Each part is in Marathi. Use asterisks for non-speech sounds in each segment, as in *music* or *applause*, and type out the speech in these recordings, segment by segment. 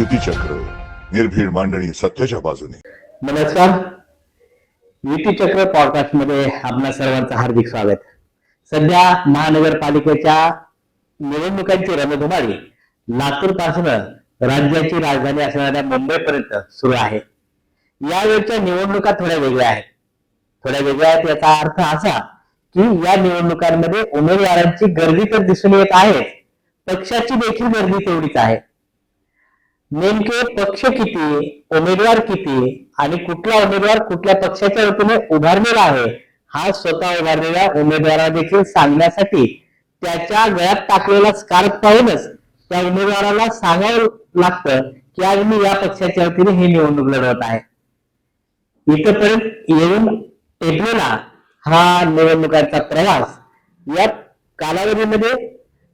युतीचक्र निर्भीड मांडणी सत्याच्या बाजूने. नमस्कार. युतीचक्र पॉडकास्टमध्ये आपल्या सर्वांचं हार्दिक स्वागत. सध्या महानगरपालिकेच्या निवडणुकांची रणधुमाळी लातूरपासून राज्याची राजधानी असणाऱ्या मुंबईपर्यंत सुरू आहे. यावेळच्या निवडणुका थोड्या वेगळ्या आहेत. थोड्या वेगळ्या आहेत याचा अर्थ असा की या निवडणुकांमध्ये उमेदवारांची गर्दी तर दिसून येत आहे. पक्षाची देखील गर्दी तेवढीच आहे. नेमके पक्ष किती उमेदवार किती आणि कुठला उमेदवार कुठल्या पक्षाच्या वतीने उभारलेला आहे हा स्वतः उभारलेल्या उमेदवारा देखील सांगण्यासाठी त्याच्या गळ्यात टाकलेला स्कार्फ पाहूनच त्या उमेदवाराला सांगावं लागतं की आज मी या पक्षाच्या वतीने ही निवडणूक लढवत आहे. इथपर्यंत येऊन टेकलेला हा निवडणुकांचा प्रवास या कालावधीमध्ये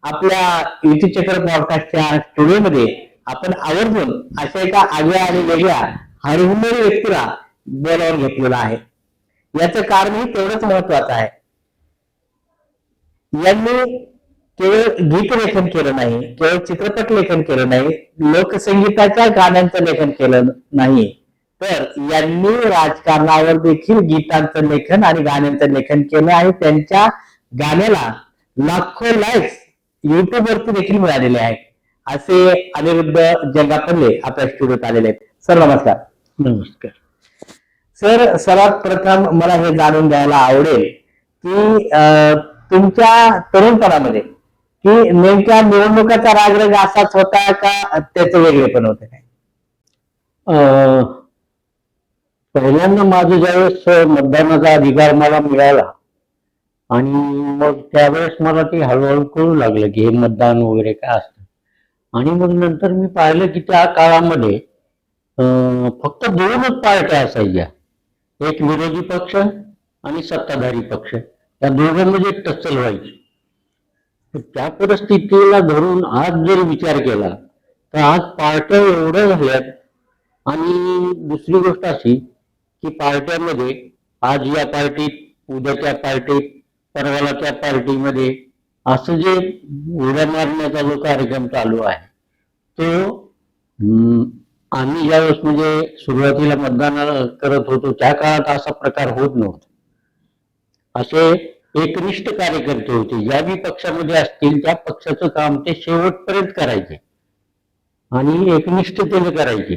आपल्या युती चक्र पॉडकास्टच्या स्टुडिओमध्ये आपण आवर्जून अशा एका आगळ्या आणि वेगळ्या हरहुमरी व्यक्तीला बोलावून घेतलेला आहे. याचं कारणही तेवढंच महत्वाचं आहे. यांनी केवळ गीत लेखन केलं नाही केवळ चित्रपट लेखन केलं नाही लोकसंगीताच्या गाण्यांचं लेखन केलं नाही. तर यांनी राजकारणावर देखील गीतांचं लेखन आणि गाण्यांचं लेखन केलं आहे. त्यांच्या गाण्याला लाखो लाईक्स युट्यूबवरती देखील मिळालेले आहेत. असे अनिरुद्ध जंगापल्ले आपल्या स्टुडिओत आलेले आहेत. सर नमस्कार. नमस्कार. सर सर्वात प्रथम मला हे जाणून घ्यायला आवडेल की तुमच्या तरुणपणामध्ये की नेमक्या निवडणुकाचा रागरग असाच होता का त्याचं वेगळेपण होतं? काय अं, पहिल्यांदा माझं ज्यावेळेस मतदानाचा अधिकार मला मिळाला आणि मग त्यावेळेस मला ते हळूहळू कळू लागलं की हे मतदान वगैरे काय असतं. आणि मग नंतर मी पाहिलं की त्या काळामध्ये अं, फक्त दोनच पार्ट्या असायच्या. एक विरोधी पक्ष आणि सत्ताधारी पक्ष. त्या दोघांमध्ये टच्चल व्हायची. तर त्या परिस्थितीला धरून आज जर विचार केला तर आज पार्ट्या एवढ्या झाल्यात आणि दुसरी गोष्ट अशी की पार्ट्यामध्ये आज या पार्टीत उद्या त्या पार्टीत परवाला त्या पार्टीमध्ये असं जे उड्या मारण्याचा जो कार्यक्रम चालू आहे तो आम्ही ज्यावेळेस म्हणजे सुरुवातीला मतदानाला करत होतो. त्या काळात असा प्रकार होत नव्हता. असे एकनिष्ठ कार्यकर्ते होते. ज्या बी पक्षामध्ये असतील त्या पक्षाचं काम ते शेवटपर्यंत करायचे. आणि एकनिष्ठतेने करायचे.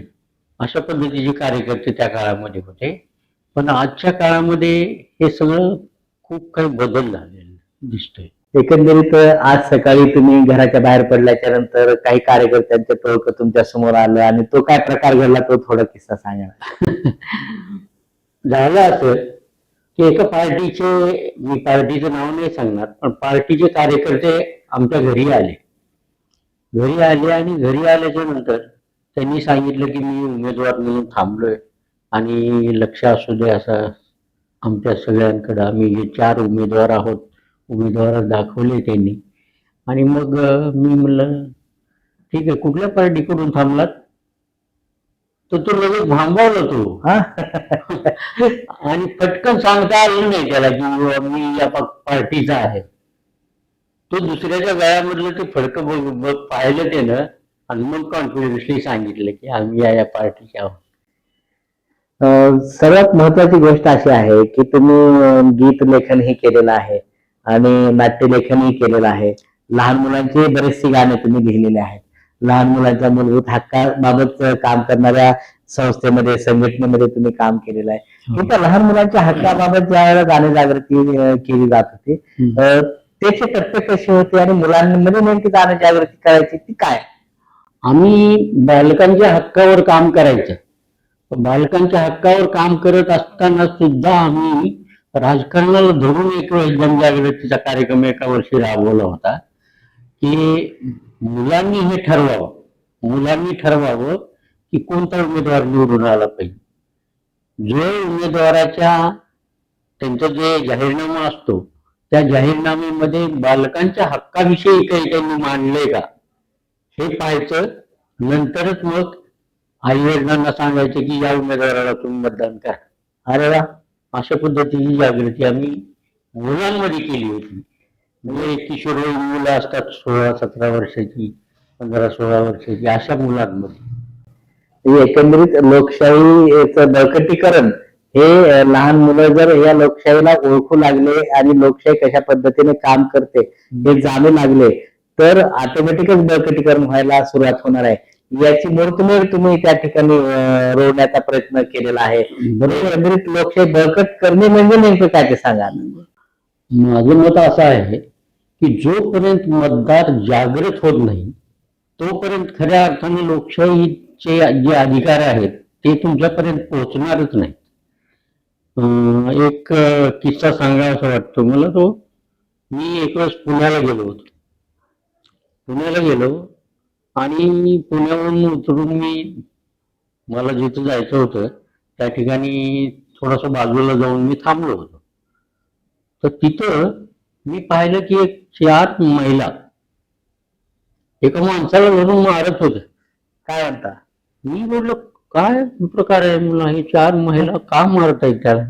अशा पद्धतीचे कार्यकर्ते त्या काळामध्ये होते. पण आजच्या काळामध्ये हे सगळं खूप काही बदल झालेला दिसतोय. एकंदरीत आज सकाळी तुम्ही घराच्या बाहेर पडल्याच्या नंतर काही कार्यकर्त्यांचं टोळक तुमच्यासमोर आलं आणि तो काय प्रकार घडला तो थोडा किस्सा सांगा. *laughs* झालं असं की एका पार्टीचे मी पार्टीचं नाव नाही सांगणार पण पार्टीचे कार्यकर्ते आमच्या घरी आले. घरी आले आणि घरी आल्याच्यानंतर त्यांनी सांगितलं की मी उमेदवार म्हणून थांबलोय आणि लक्ष असू दे असं आमच्या सगळ्यांकडं आम्ही हे चार उमेदवार आहोत. उमेदवार दाखवले त्यांनी. आणि मग मी म्हणलं ठीक आहे कुठल्या पार्टीकडून थांबलात? तर तो लगेच थांबवलं तू. हा? *laughs* आणि पटकन सांगता आलं नाही त्याला की मी या पार्टीचा आहे. तो दुसऱ्याच्या गळ्यामधलं ते फडकं बघ बघ पाहिलं त्यानं आणि मग कॉन्फिडन्सली सांगितलं की आम्ही या या पार्टीचे आहोत. सर्वात महत्वाची गोष्ट अशी आहे की तुम्ही गीत लेखनही केलेलं आहे. आणि नाट्य लेखनही केलेलं आहे. लहान मुलांची बरेचशी गाणे तुम्ही लिहिलेले आहेत. लहान मुलांच्या मूलभूत हक्काबाबत काम करणाऱ्या संस्थेमध्ये संघटनेमध्ये तुम्ही काम केलेलं आहे. की त्या लहान मुलांच्या हक्काबाबत ज्या वेळेला गाणे जागृती केली जात होती त्याचे टप्पे कसे होते आणि मुलांमध्ये नेमकी गाणे जागृती करायची ती काय? आम्ही बालकांच्या हक्कावर काम करायचं. बालकांच्या हक्कावर काम करत असताना सुद्धा आम्ही राजकारणाला धरून एक वेळेस जनजागृतीचा कार्यक्रम एका वर्षी राबवला होता की मुलांनी हे ठरवावं मुलांनी ठरवावं की कोणता उमेदवार निवडून आला पाहिजे. जो उमेदवाराच्या त्यांचा जे जाहीरनामा असतो त्या जाहीरनाम्यामध्ये बालकांच्या हक्काविषयी काही त्यांनी मांडले का हे पाहायचं. नंतरच मग आई वडिलांना सांगायचं की या उमेदवाराला तुम्ही मतदान करा. अरे वा! अशा पद्धतीची जागृती आम्ही मुलांमध्ये केली होती. म्हणजे किशोरवयीन मुलं असतात सोळा सतरा वर्षाची पंधरा सोळा वर्षाची अशा मुलांमध्ये. एकंदरीत लोकशाहीचं बळकटीकरण हे लहान मुलं जर या लोकशाहीला ओळखू लागले आणि लोकशाही कशा पद्धतीने काम करते हे जाणू लागले तर ऑटोमॅटिकच बळकटीकरण व्हायला सुरुवात होणार आहे. याची मूर्तमेढ तुम्ही त्या ठिकाणी रोवण्याचा प्रयत्न केलेला आहे. म्हणून लोकशाही बळकट करणे म्हणजे नेमकं काय ते सांगा. माझं मत असं आहे की जोपर्यंत मतदार जागृत होत नाही तोपर्यंत खऱ्या अर्थाने लोकशाहीचे जे अधिकार आहेत ते तुमच्यापर्यंत पोहोचणारच नाहीत. अं, एक किस्सा सांगायचा वाटतो मला तो. मी एक वेळेस पुण्याला गेलो होतो. पुण्याला गेलो आणि पुण्यावरून उतरून मी मला जिथं जायचं होतं त्या ठिकाणी थोडस बाजूला जाऊन मी थांबलो होतो. तर तिथं मी पाहिलं की एक चार महिला एका माणसाला धरून मारत होत्या काय म्हणता? मी म्हटलं काय प्रकार आहे म्हणलं हे चार महिला का मारत आहेत त्याला?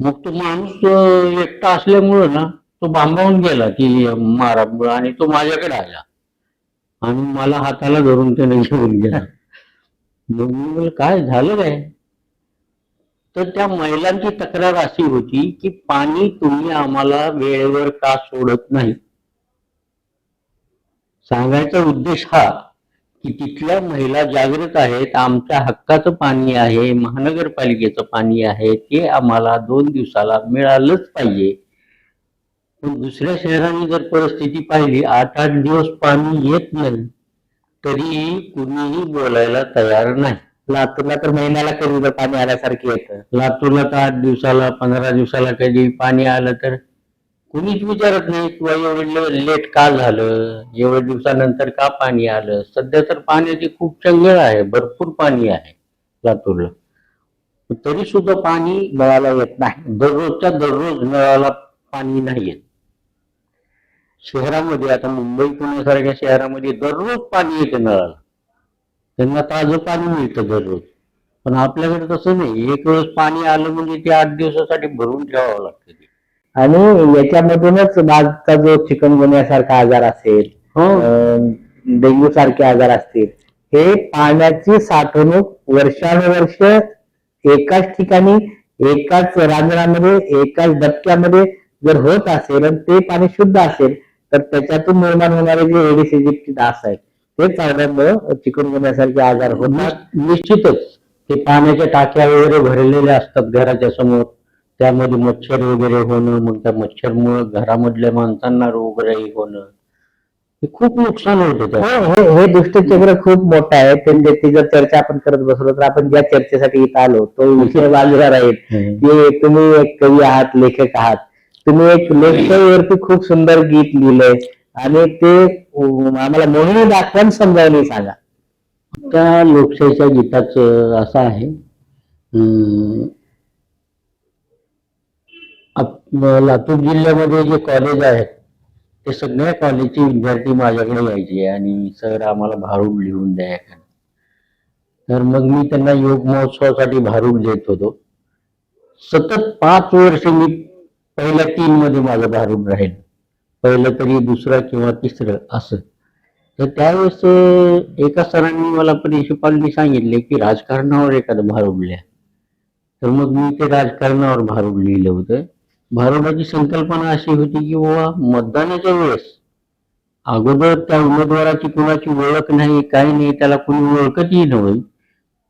मग तो माणूस एकटा असल्यामुळं ना तो बांबावून गेला की मारा आणि तो माझ्याकडे आला. आणि मला हाताला धरून त्याने घेऊन गेला. मग मी काय झालं काय? तर त्या महिलांची तक्रार अशी होती की पाणी तुम्ही आम्हाला वेळेवर का सोडत नाही? सांगायचा उद्देश हा की तिथल्या महिला जागृत आहेत आमच्या हक्काचं पाणी आहे महानगरपालिकेचं पाणी आहे ते आम्हाला दोन दिवसाला मिळालंच पाहिजे. पण दुसऱ्या शहरांनी जर परिस्थिती पाहिली आठ आठ दिवस पाणी येत नाही तरी कुणीही बोलायला तयार नाही. लातूरला तर महिन्याला कधी तर पाणी आल्यासारखं येतं. लातूरला तर आठ दिवसाला पंधरा दिवसाला कधी पाणी आलं तर कुणीच विचारत नाही किंवा एवढं लेट का झालं? एवढ्या दिवसानंतर का पाणी आलं? सध्या तर पाण्याची खूप चंगळ आहे भरपूर पाणी आहे लातूरला. तरी सुद्धा पाणी नळाला येत नाही. दररोजच्या दररोज नळाला पाणी नाही येत. शहरामध्ये आता मुंबई पुण्यासारख्या शहरामध्ये दररोज पाणी येते नळाला. त्यांना ताजं पाणी मिळतं दररोज. पण आपल्याकडे तसं नाही. एक वेळेस पाणी आलं म्हणजे ते आठ दिवसासाठी भरून ठेवावं लागतं ते. आणि याच्यामधूनच माझा जो चिकनगुन्यासारखा आजार असेल हो. डेंग्यू सारखे आजार असतील हे पाण्याची साठवणूक वर्षानुवर्ष एकाच ठिकाणी एकाच रांजणामध्ये एकाच डबक्यामध्ये जर होत असेल आणि ते पाणी शुद्ध असेल तर त्याच्यातून निर्माण होणारे जे एडिस इजिप्टचे डास आहेत ते चावल्यामुळं चिकनगुन्यासारखे आजार होतात. नि- निश्चितच. ते पाण्याच्या टाक्या वगैरे भरलेल्या असतात घराच्या समोर. त्यामध्ये मच्छर वगैरे होणं मग त्या मच्छरमुळे घरामधल्या माणसांना रोगराई होणं. हे खूप नुकसान होतं हो, हे हे दुष्टचक्र खूप मोठं आहे. ते- त्याची जर चर्चा आपण करत बसलो तर आपण ज्या चर्चेसाठी इथं आलो तो विषय बाजूला राहील की तुम्ही एक कवी आहात लेखक आहात. तुम्ही एक लोकशाहीवरती खूप सुंदर गीत लिहिलंय. आणि ते आम्हाला मोहिनी दाखवून समजावून सांगा. त्या लोकशाहीच्या गीताचं असं आहे लातूर जिल्ह्यामध्ये जे कॉलेज आहेत ते सगळ्या कॉलेजचे विद्यार्थी माझ्याकडे यायचे आणि सर आम्हाला भारूड लिहून द्या तर मग मी त्यांना योग महोत्सवासाठी भारूड देत होतो. सतत पाच वर्ष मी पहिल्या तीन मध्ये माझं भारूड राहील. पहिलं तरी दुसरं किंवा तिसरं असं. तर त्यावेळेस एका सरांनी मला प्रिन्सिपालनी सांगितले की राजकारणावर एखादं भारूड लिहा तर मग मी ते राजकारणावर भारूड लिहिलं होतं. भारूडाची संकल्पना अशी होती की बाबा मतदानाच्या वेळेस अगोदर त्या उमेदवाराची कुणाची ओळख नाही काही नाही त्याला कुणी ओळखतही नव्हती.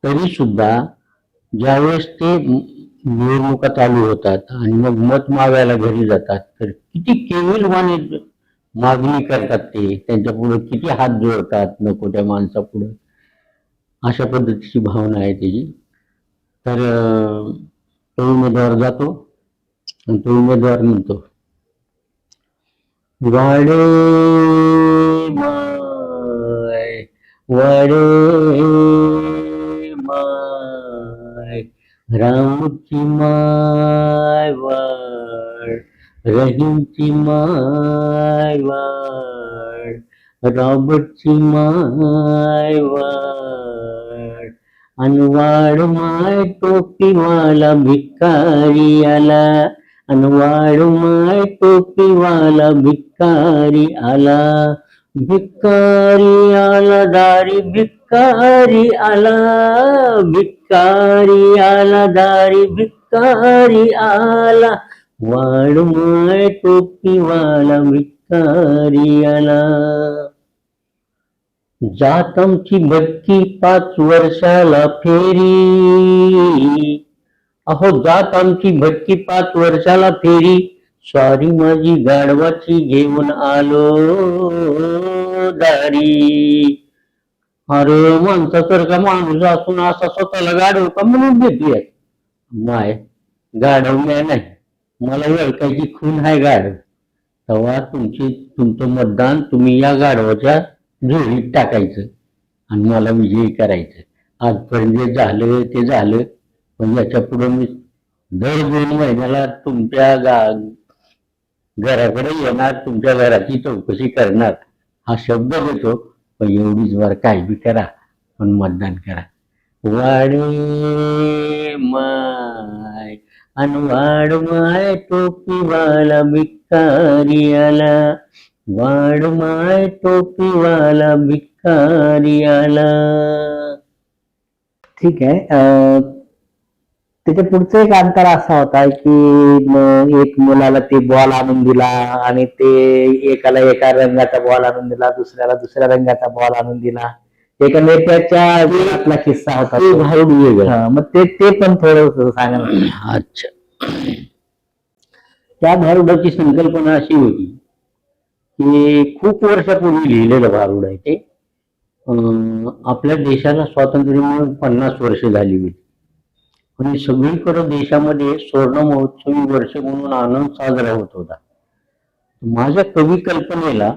तरी सुद्धा ज्यावेळेस ते निवडणुका चालू होतात आणि मग मत मागायला घरी जातात. तर किती केविलवाने मागणी करतात ते त्यांच्या पुढे किती हात जोडतात नको त्या माणसापुढे? अशा पद्धतीची भावना आहे त्याची. तर तो उमेदवार जातो आणि तो उमेदवार म्हणतो वाडे वाडे माय रामची माय वाड रहीमची माय वाड रॉबर्टची माय वाड अनवाड माय टोपीवाला भिकारी आला अनवाड माय टोपीवाला भिकारी आला भिकारी आला दारी भिक्कारी आला. भिक्कारी आला दारी भिक्कारी आला वाडमाय टोपीवाला भिक्कारी आला. जात आमची भटकी पाच वर्षाला फेरी. अहो जात आमची भटकी पाच वर्षाला फेरी. स्वारी माझी गाढवाची घेऊन आलो दारी. अरे माणसासारखा माणूस असून असा स्वतःला गाढव का म्हणून देते माय गाढव मी नाही. मला ओळखायची खून आहे गाढव. तेव्हा तुमची तुमचं मतदान तुम्ही या गाढवाच्या जोडीत टाकायचं आणि मला विजयी करायचं. आजपर्यंत जे झालं ते झालं. पण याच्यापुढे मी दर दोन महिन्याला तुमच्या गा घराकडे येणार तुमच्या घराची चौकशी करणार. हा शब्द देतो. एवढीच वर काय बी करा पण मतदान करा. वाडे माय अन वाड माय टोपीवाला भिकारी आला वाड माय टोपीवाला भिकारी आला ठीक आहे त्याच्या पुढचा एक अंतर असा होता की एक मुलाला ते बॉल आणून दिला आणि ते एकाला एका रंगाचा बॉल आणून दिला दुसऱ्याला दुसऱ्या रंगाचा बॉल आणून दिला. एका किस्सा होता वेगळं. हा, मग ते ते पण थोडं सांगा अच्छा. त्या भारुडाची संकल्पना अशी होती की खूप वर्षापूर्वी लिहिलेलं भारुड आहे ते. आपल्या देशाला स्वातंत्र्य मिळून पन्नास वर्ष झाली होती. म्हणजे सगळीकडे देशामध्ये स्वर्ण महोत्सवी वर्ष म्हणून आनंद साजरा होत होता. माझ्या कवी कल्पनेला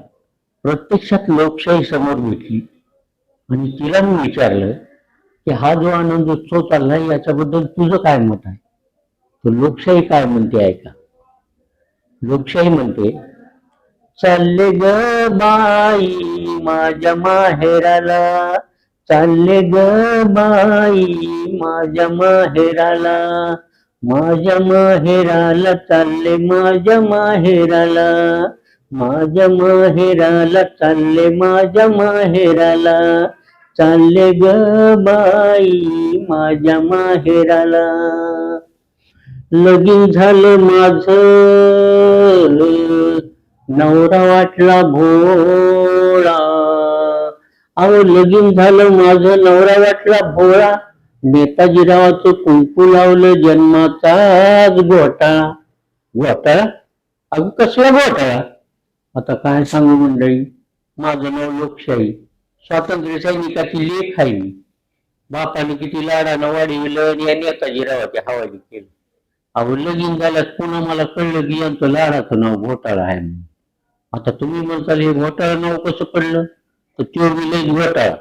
प्रत्यक्षात लोकशाही समोर भेटली आणि तिला मी विचारलं की हा जो आनंद उत्सव चाललाय याच्याबद्दल तुझं काय मत आहे? तर लोकशाही काय म्हणते ऐका. लोकशाही म्हणते चालले ग बाई माझ्या माहेराला चालले ग बाई माझ्या माहेराला. माझ्या माहेराला चालले माझ्या माहेराला. माझ्या माहेराला चालले माझ्या माहेराला. चालले ग बाई माझ्या माहेराला. लगीन झालं माझ. नवरा वाटला भोळा अहो लगीन झालं माझं नवरा वाटला भोळा. नेताजीरावाचं कुंकू लावलं जन्माचाच घोटाळा. घोटाळा? अगं कसला घोटाळा? आता काय सांगू मंडळी? माझं नाव लोकशाही. स्वातंत्र्य सैनिकाची लेख आहे मी बापाने किती लाडानं वाढविलं या नेताजीरावाच्या हवाली केलं. अहो लगीन झाल्यास पुन्हा मला कळलं की यांचं लाडाचं नाव घोटाळा आहे आता तुम्ही म्हणताल हे घोटाळा नाव कसं पडलं? तर तो विलेज लयच घोटाळा.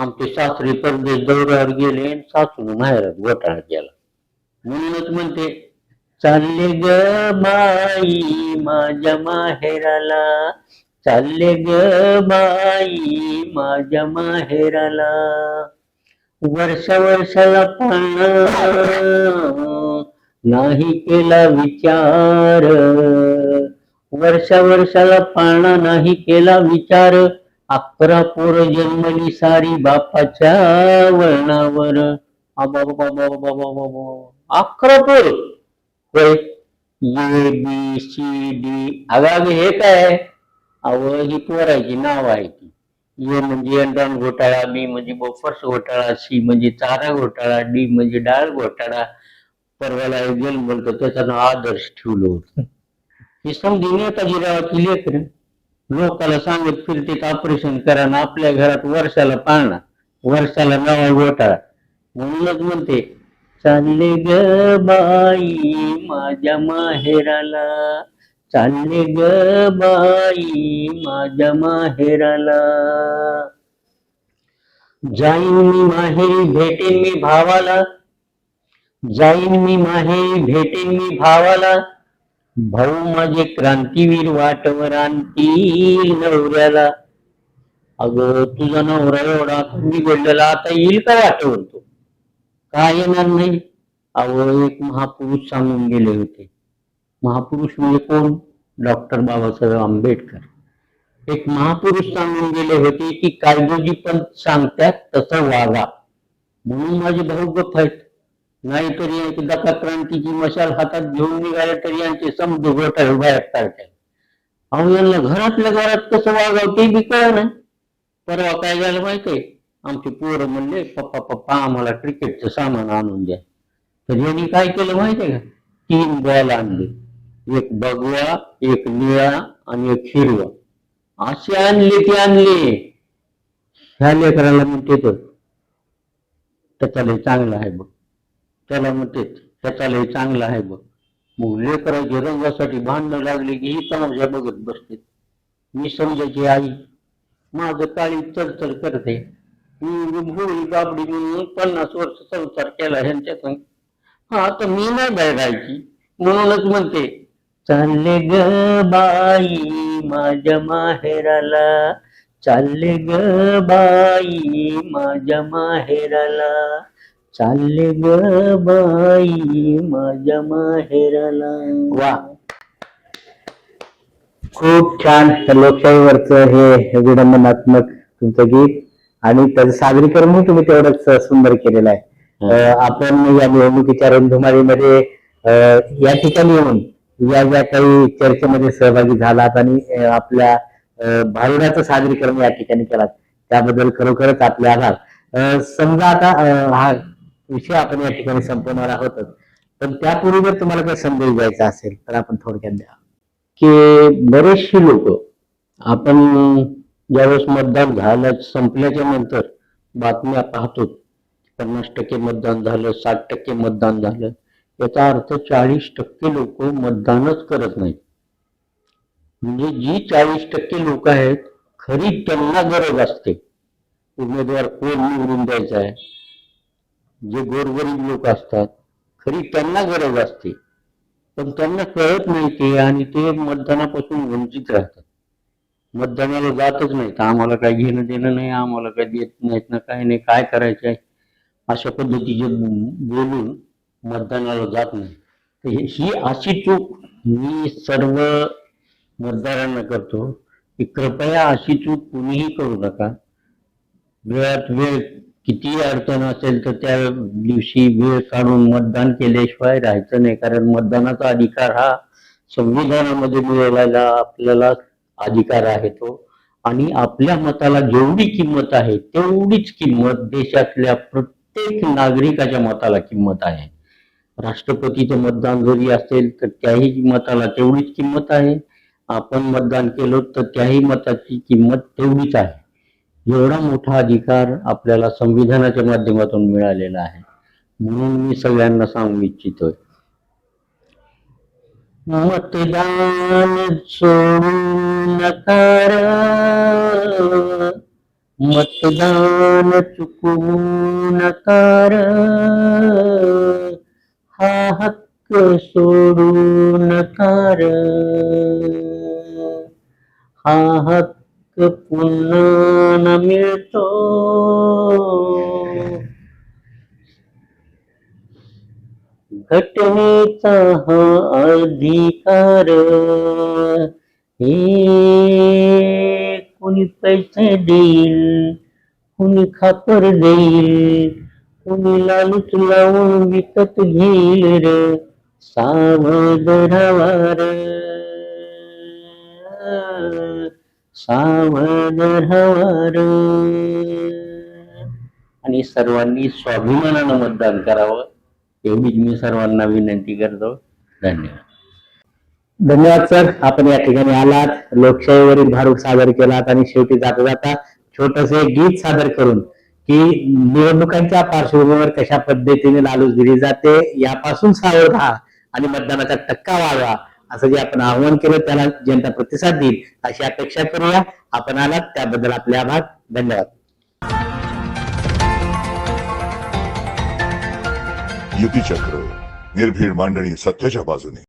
आमचे सासरे परदेश दौऱ्यावर गेले आणि सासून माहेरात घोटाळा केला. म्हणूनच म्हणते चालले ग बाई माझ्या माहेराला. चालले ग बाई माझ्या माहेराला. वर्षा वर्षाला पाळणं नाही केला विचार. वर्षा वर्षाला पाळणा नाही केला विचार. अकरा पोर जन्मली सारी बापाच्या वळणावर. अकरा पोर होय. A B C D. अगं हे काय? अव ही पोराची नाव आहे ती. ए म्हणजे अंडण घोटाळा बी म्हणजे बोफर्स घोटाळा सी म्हणजे चारा घोटाळा डी म्हणजे डाळ घोटाळा. परवाला एक बोलतो त्याचं नाव आदर्श ठेवलं होतं. हे समजून नेताजी रावाची लेकर. लोकाला सांगत फिरते ऑपरेशन करा ना आपल्या घरात वर्षाला पाळणा. वर्षाला नवा गोटाळा म्हणूनच म्हणते चालले ग बाई माझ्या माहेराला. चालले ग बाई माझ्या माहेराला. जाईन मी माहेरी भेटेन मी भावाला. जाईन मी माहेरी भेटेन मी भावाला. भाऊ माझे क्रांतीवीर वाटवर आणतील नवऱ्याला. अगं तुझा नवरा एवढा बिघडलेला आता येईल का वाटवर तो काय येणार नाही? अहो एक महापुरुष सांगून गेले होते. महापुरुष म्हणजे कोण? डॉक्टर बाबासाहेब आंबेडकर. एक महापुरुष सांगून गेले होते की कायदोजी पण सांगतात तसं वागा. म्हणून माझे भाऊ गप्प आहेत. नाहीतरी एकदा यांची क्रांतीची मशाल हातात घेऊन निघाले तरी यांचे समज गोटा उभ्या सारख्या अहो यांना घरातल्या घरात कसं वागाव ते बी कळ ना परवा काय झालं माहितीये? आमचे पोरं म्हणले पप्पा पप्पा आम्हाला क्रिकेटचं सामान आणून द्या. तर यांनी काय केलं माहितीये का? तीन बॉल आणले. एक बगवा एक निळा आणि एक हिरवा. असे आणले ते आणले. ह्या लेकराला म्हणते तर त्याचा लय चांगला आहे बघ. त्याला म्हणते त्याचा लय चांगला आहे बघ. मग लेकराच्या रंगासाठी भांडणं लागले की ही तमाशा बघत बसते. मी समजायची आई माझं काळी चलचल करते. मी भोळी बाबडी पन्नास वर्ष संसार केला ह्यांच्या संग हा तर मी नाही बाहेर राहायची. म्हणूनच म्हणते चालले ग बाई माझ्या माहेराला. चालले ग बाई माझ्या माहेराला. चालले ग बाई माझ्या माहेराला. वा. खूप छान. लोकशाहीवरचं हे विडंबनात्मक तुमचं गीत आणि त्याचं सादरीकरणही तुम्ही तेवढंच सुंदर केलेलं आहे. आपण या निवडणुकीच्या रणधुमाळीमध्ये या ठिकाणी येऊन या ज्या काही चर्चेमध्ये सहभागी झालात आणि आपल्या भारुडाचं सादरीकरण या ठिकाणी केलात त्याबद्दल खरोखरच आपले आभार. समजा आता हा विषय आपण या ठिकाणी संपवणार आहोतच. पण त्यापूर्वी जर तुम्हाला काही संदेश द्यायचा असेल तर आपण थोडक्यात द्या. की बरेचसे लोक आपण ज्यावेळेस मतदान झालं संपल्याच्या नंतर बातम्या पाहतो पन्नास टक्के मतदान झालं साठ टक्के मतदान झालं याचा अर्थ चाळीस टक्के लोक मतदानच करत नाहीत. म्हणजे जी चाळीस टक्के लोक आहेत खरी त्यांना गरज असते. उमेदवार कोण निवडून द्यायचा आहे? जे गोरगरीब लोक असतात खरी त्यांना गरज असते. पण त्यांना कळत नाही ते आणि ते मतदानापासून वंचित राहतात. मतदानाला जातच नाहीत. आम्हाला काय घेणं देणं नाही आम्हाला काय देत नाहीत ना काय नाही. काय करायचं आहे? अशा पद्धतीचे बोलून मतदानाला जात नाही. तर ही अशी चूक मी सर्व मतदारांना करतो की कृपया अशी चूक कुणीही करू नका. वेळात वेळ कितीही अडचण असेल तर त्या दिवशी वेळ काढून मतदान केल्याशिवाय राहायचं नाही. कारण मतदानाचा अधिकार हा संविधानामध्ये मिळवलेला आपल्याला अधिकार आहे तो. आणि आपल्या मताला जेवढी किंमत आहे तेवढीच किंमत देशातल्या प्रत्येक नागरिकाच्या मताला किंमत आहे. राष्ट्रपतीचं मतदान जरी असेल तर त्याही मताला तेवढीच किंमत आहे. आपण मतदान केलं तर त्याही मताची किंमत तेवढीच आहे. एवढा मोठा अधिकार आपल्याला संविधानाच्या माध्यमातून मिळालेला आहे. म्हणून मी सगळ्यांना सांगू इच्छितोय. मतदान सोडू नकार. मतदान चुकवू नकार. हा हक्क सोडू नकार. हा हक्क पुन्हा न मिळतो. घटनेचा हा अधिकार हे कुणी पैसे देईल कुणी खापर देईल कुणी लालूच लावून विकत घेईल रे सावध राहावा सावध राहावा आणि सर्वांनी स्वाभिमानानं मतदान करावं एवढीच मी सर्वांना विनंती करतो. धन्यवाद. धन्यवाद सर. आपण या ठिकाणी आलात. लोकशाहीवरील भारूक सादर केलात आणि शेवटी जाता जाता छोटस एक गीत सादर करून की निवडणुकांच्या पार्श्वभूमीवर कशा पद्धतीने लालूच दिली जाते यापासून सावध राहा आणि मतदानाचा टक्का वाढवा. असं जे आपण आवाहन केलं त्याला जनता प्रतिसाद देईल अशी अपेक्षा करूया. आपण आलात त्याबद्दल आपले आभार. धन्यवाद. युती चक्र निर्भीड मांडणी सत्याच्या बाजूने.